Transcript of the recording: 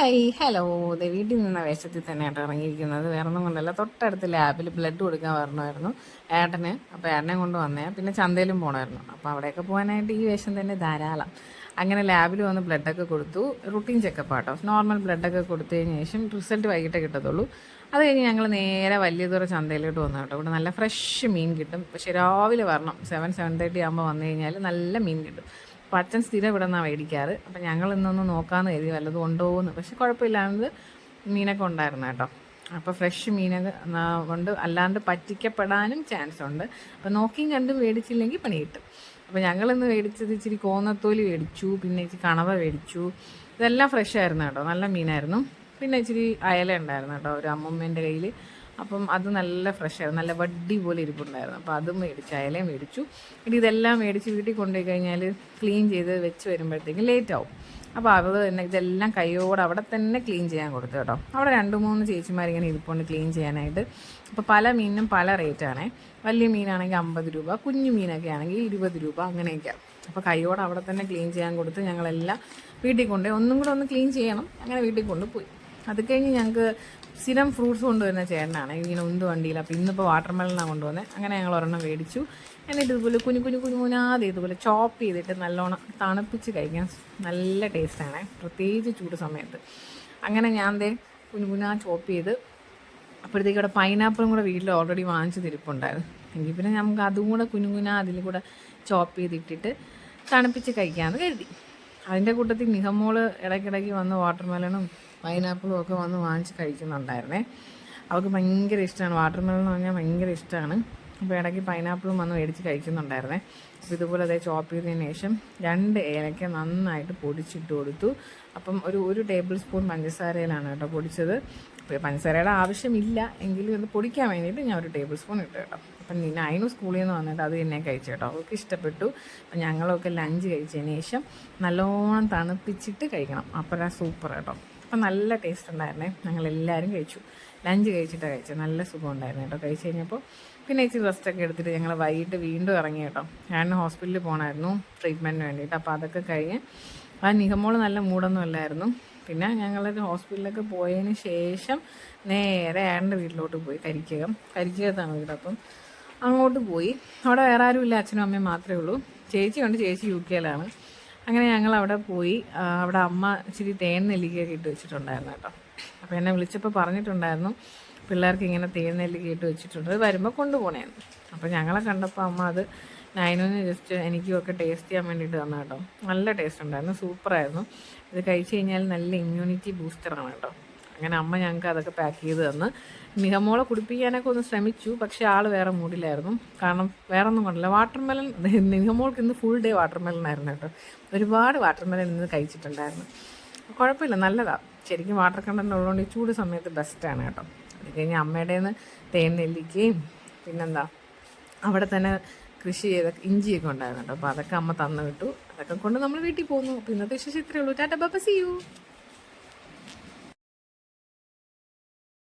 Hi hello ദേ വീട്ടിൽ നിന്ന വേഷത്തിൽ തന്നെ ഏട്ടൻ ഇറങ്ങിയിരിക്കുന്നത്. വേറെ ഒന്നും കൊണ്ടല്ല തൊട്ടടുത്ത് ലാബിൽ ബ്ലഡ് കൊടുക്കാൻ വരണമായിരുന്നു ഏട്ടന്. അപ്പോൾ ഏട്ടനെ കൊണ്ട് വന്നേ. പിന്നെ ചന്തയിലും പോകണമായിരുന്നു അപ്പോൾ അവിടെയൊക്കെ പോകാനായിട്ട് ഈ വേഷം തന്നെ ധാരാളം. അങ്ങനെ ലാബിൽ വന്ന് ബ്ലഡൊക്കെ കൊടുത്തു. റുട്ടീൻ ചെക്കപ്പ് ആട്ടോ. നോർമൽ ബ്ലഡൊക്കെ കൊടുത്തതിന് ശേഷം റിസൾട്ട് വൈകിട്ടേ കിട്ടത്തുള്ളൂ. അത് കഴിഞ്ഞ് ഞങ്ങൾ നേരെ വലിയതുറ ചന്തയിലോട്ട് വന്നു കേട്ടോ. ഇവിടെ നല്ല ഫ്രഷ് മീൻ കിട്ടും. പക്ഷേ രാവിലെ വരണം. സെവൻ സെവൻ തേർട്ടി ആകുമ്പോൾ വന്നു കഴിഞ്ഞാൽ നല്ല മീൻ കിട്ടും. അപ്പം അച്ഛൻ സ്ഥിരം ഇവിടെ നിന്നാണ് മേടിക്കാറ്. അപ്പം ഞങ്ങൾ ഇന്നൊന്ന് നോക്കാമെന്ന് കരുതി വല്ലതും ഉണ്ടോ എന്ന് പക്ഷെ കുഴപ്പമില്ലാണ്ട് മീനൊക്കെ ഉണ്ടായിരുന്നു കേട്ടോ. അപ്പോൾ ഫ്രഷ് മീനൊക്കെ കൊണ്ട് അല്ലാണ്ട് പറ്റിക്കപ്പെടാനും ചാൻസ് ഉണ്ട്. അപ്പോൾ നോക്കിയും കണ്ടും മേടിച്ചില്ലെങ്കിൽ പണി കിട്ടും. അപ്പോൾ ഞങ്ങളിന്ന് മേടിച്ചത് ഇച്ചിരി കോന്നത്തോലി മേടിച്ചു പിന്നെ ഇച്ചിരി കണവ മേടിച്ചു. ഇതെല്ലാം ഫ്രഷ് ആയിരുന്നു കേട്ടോ. നല്ല മീനായിരുന്നു. പിന്നെ ഇച്ചിരി അയല ഉണ്ടായിരുന്നു കേട്ടോ ഒരു അമ്മമ്മേന്റെ കയ്യിൽ അപ്പം അത് നല്ല ഫ്രഷ് ആയിരുന്നു. നല്ല വഡ്ഡി പോലെ ഇരിപ്പുണ്ടായിരുന്നു. അപ്പോൾ അതും മേടിച്ചു അയലയും മേടിച്ചു. ഇനി ഇതെല്ലാം മേടിച്ച് വീട്ടിൽ കൊണ്ടുപോയി കഴിഞ്ഞാൽ ക്ലീൻ ചെയ്ത് വെച്ച് വരുമ്പോഴത്തേക്കും ലേറ്റ് ആവും. അപ്പോൾ അവർ തന്നെ ഇതെല്ലാം കൈയോടെ അവിടെ തന്നെ ക്ലീൻ ചെയ്യാൻ കൊടുത്തു കേട്ടോ. അവിടെ രണ്ട് മൂന്ന് ചേച്ചിമാരിങ്ങനെ ഇരിപ്പുണ്ട് ക്ലീൻ ചെയ്യാനായിട്ട്. അപ്പോൾ പല മീനിനും പല റേറ്റാണ് വലിയ മീനാണെങ്കിൽ അമ്പത് രൂപ കുഞ്ഞു മീനൊക്കെ ആണെങ്കിൽ ഇരുപത് രൂപ അങ്ങനെയൊക്കെയാണ് അപ്പോൾ കൈയോടെ അവിടെ തന്നെ ക്ലീൻ ചെയ്യാൻ കൊടുത്ത് ഞങ്ങളെല്ലാം വീട്ടിൽ കൊണ്ടുപോയി. ഒന്നും കൂടെ ഒന്ന് ക്ലീൻ ചെയ്യണം. അങ്ങനെ വീട്ടിൽ കൊണ്ടുപോയി. അത് കഴിഞ്ഞ് ഞങ്ങൾക്ക് സ്ഥിരം ഫ്രൂട്ട്സ് കൊണ്ടുവരുന്ന ചേട്ടനാണ്. ഇങ്ങനെ ഉന്ത് വണ്ടിയിൽ. അപ്പോൾ ഇന്നിപ്പോൾ വാട്ടർ മെലനാണ് കൊണ്ടുവന്നത് അങ്ങനെ ഞങ്ങൾ ഒരെണ്ണം മേടിച്ചു. എന്നിട്ട് ഇതുപോലെ കുഞ്ഞു കുഞ്ഞു കുഞ്ഞു കുഞ്ഞാതെ ഇതുപോലെ ചോപ്പ് ചെയ്തിട്ട് നല്ലോണം തണുപ്പിച്ച് കഴിക്കാൻ നല്ല ടേസ്റ്റാണ് പ്രത്യേകിച്ച് ചൂട് സമയത്ത്. അങ്ങനെ ഞാൻ ദേ കുഞ്ഞു കുഞ്ഞാ ചോപ്പ് ചെയ്ത് അപ്പോഴത്തേക്ക് ഇവിടെ പൈനാപ്പിളും കൂടെ വീട്ടിൽ ഓൾറെഡി വാങ്ങിച്ച് തിരിപ്പുണ്ടായിരുന്നു എങ്കിൽ പിന്നെ നമുക്ക് അതും കൂടെ കുഞ്ഞു കുഞ്ഞാ അതിൽ കൂടെ ചോപ്പ് ചെയ്തിട്ടിട്ട് തണുപ്പിച്ച് കഴിക്കാമെന്ന് കരുതി. അതിന്റെ കൂട്ടത്തിൽ നിഹമോൾ ഇടയ്ക്കിടയ്ക്ക് വന്ന് വാട്ടർ മെലണും പൈനാപ്പിളും ഒക്കെ വന്ന് വാങ്ങിച്ച് കഴിക്കുന്നുണ്ടായിരുന്നേ. അവൾക്ക് ഭയങ്കര ഇഷ്ടമാണ് വാട്ടർ മെലൺ എന്ന് പറഞ്ഞാൽ ഭയങ്കര ഇഷ്ടമാണ് അപ്പോൾ ഇടയ്ക്ക് പൈനാപ്പിളും വന്ന് മേടിച്ച് കഴിക്കുന്നുണ്ടായിരുന്നേ. അപ്പോൾ ഇതുപോലെ അതേ ചോപ്പ് ചെയ്തതിന് ശേഷം രണ്ട് ഏലക്ക നന്നായിട്ട് പൊടിച്ചിട്ട് കൊടുത്തു. അപ്പം ഒരു ഒരു ടേബിൾ സ്പൂൺ പഞ്ചസാരയിലാണ് കേട്ടോ പൊടിച്ചത്. അപ്പോൾ പഞ്ചസാരയുടെ ആവശ്യമില്ല. എങ്കിലും ഇത് പൊടിക്കാൻ വേണ്ടിയിട്ട് ഞാൻ ഒരു ടേബിൾ സ്പൂൺ ഇട്ട് കേട്ടോ. അപ്പം അതിനും സ്കൂളിൽ നിന്ന് വന്നിട്ട് അത് തന്നെ കഴിച്ചു കേട്ടോ. അവൾക്ക് ഇഷ്ടപ്പെട്ടു. അപ്പം ഞങ്ങളൊക്കെ ലഞ്ച് കഴിച്ചതിന് ശേഷം നല്ലോണം തണുപ്പിച്ചിട്ട് കഴിക്കണം. അപ്പോഴാണ് സൂപ്പർ കേട്ടോ. അപ്പം നല്ല ടേസ്റ്റ് ഉണ്ടായിരുന്നേ. ഞങ്ങൾ എല്ലാവരും കഴിച്ചു. ലഞ്ച് കഴിച്ചിട്ടാണ് കഴിച്ചത്. നല്ല സുഖം ഉണ്ടായിരുന്നു കേട്ടോ. കഴിച്ച് കഴിഞ്ഞപ്പോൾ പിന്നെ ഇച്ചിരി റെസ്റ്റൊക്കെ എടുത്തിട്ട് ഞങ്ങൾ വൈകിട്ട് വീണ്ടും ഇറങ്ങി കേട്ടോ. ഞാൻ ഹോസ്പിറ്റലിൽ പോകണമായിരുന്നു ട്രീറ്റ്മെന്റിന് വേണ്ടിയിട്ട്. അപ്പോൾ അതൊക്കെ കഴിഞ്ഞ് ആ നിഗമോൾ നല്ല മൂടൊന്നും അല്ലായിരുന്നു പിന്നെ ഞങ്ങളൊരു ഹോസ്പിറ്റലിലൊക്കെ പോയതിന് ശേഷം നേരെ ഏട്ടന്റെ വീട്ടിലോട്ട് പോയി കരിക്കകം കരിക്കകത്താണ് വീട്. അപ്പം അങ്ങോട്ട് പോയി. അവിടെ വേറെ ആരും ഇല്ല അച്ഛനും അമ്മയും മാത്രമേ ഉള്ളൂ. ചേച്ചിയുണ്ട് ചേച്ചി യു കെയിലാണ് അങ്ങനെ ഞങ്ങൾ അവിടെ പോയി അവിടെ അമ്മ ഇച്ചിരി തേൻ നെല്ലിക്കയൊക്കെ ഇട്ട് വെച്ചിട്ടുണ്ടായിരുന്നു കേട്ടോ. അപ്പോൾ എന്നെ വിളിച്ചപ്പോൾ പറഞ്ഞിട്ടുണ്ടായിരുന്നു പിള്ളേർക്ക് ഇങ്ങനെ തേൻ നെല്ലിക്ക ഇട്ട് വെച്ചിട്ടുണ്ട് അത് വരുമ്പോൾ കൊണ്ടുപോകണേന്ന് അപ്പോൾ ഞങ്ങളെ കണ്ടപ്പോൾ അമ്മ അത് നൈനോന് ജസ്റ്റ് എനിക്കും ഒക്കെ ടേസ്റ്റ് ചെയ്യാൻ വേണ്ടിയിട്ട് തന്നു കേട്ടോ. നല്ല ടേസ്റ്റ് ഉണ്ടായിരുന്നു സൂപ്പറായിരുന്നു ഇത് കഴിച്ച് കഴിഞ്ഞാൽ നല്ല ഇമ്മ്യൂണിറ്റി ബൂസ്റ്ററാണ് കേട്ടോ. അങ്ങനെ അമ്മ ഞങ്ങൾക്ക് അതൊക്കെ പാക്ക് ചെയ്ത് തന്ന്. നിഹമോളെ കുടിപ്പിക്കാനൊക്കെ ഒന്ന് ശ്രമിച്ചു. പക്ഷേ ആൾ വേറെ മൂടിലായിരുന്നു. കാരണം വേറെ ഒന്നും കൊണ്ടില്ല വാട്ടർ മെലൺ നിഹമോൾക്ക് ഇന്ന് ഫുൾ ഡേ വാട്ടർ മെലൻ ആയിരുന്നു കേട്ടോ. ഒരുപാട് വാട്ടർ മെലൺ ഇന്ന് കഴിച്ചിട്ടുണ്ടായിരുന്നു. കുഴപ്പമില്ല. നല്ലതാണ് ശരിക്കും വാട്ടർ കണ്ടന്റ് ഉള്ളതുകൊണ്ട് ഈ ചൂട് സമയത്ത് ബെസ്റ്റാണ് കേട്ടോ. അത് കഴിഞ്ഞ് അമ്മയുടെ നിന്ന് തേൻ നെല്ലിക്കയും പിന്നെന്താ അവിടെ തന്നെ കൃഷി ചെയ്ത ഇഞ്ചിയൊക്കെ ഉണ്ടായിരുന്നു കേട്ടോ. അപ്പോൾ അതൊക്കെ അമ്മ തന്നു വിട്ടു. അതൊക്കെ കൊണ്ട് നമ്മൾ വീട്ടിൽ പോന്നു അപ്പോൾ ഇന്നത്തെ വിശേഷം ഇത്രയേ ഉള്ളൂ. ടാറ്റ ബപ്പ സി യു.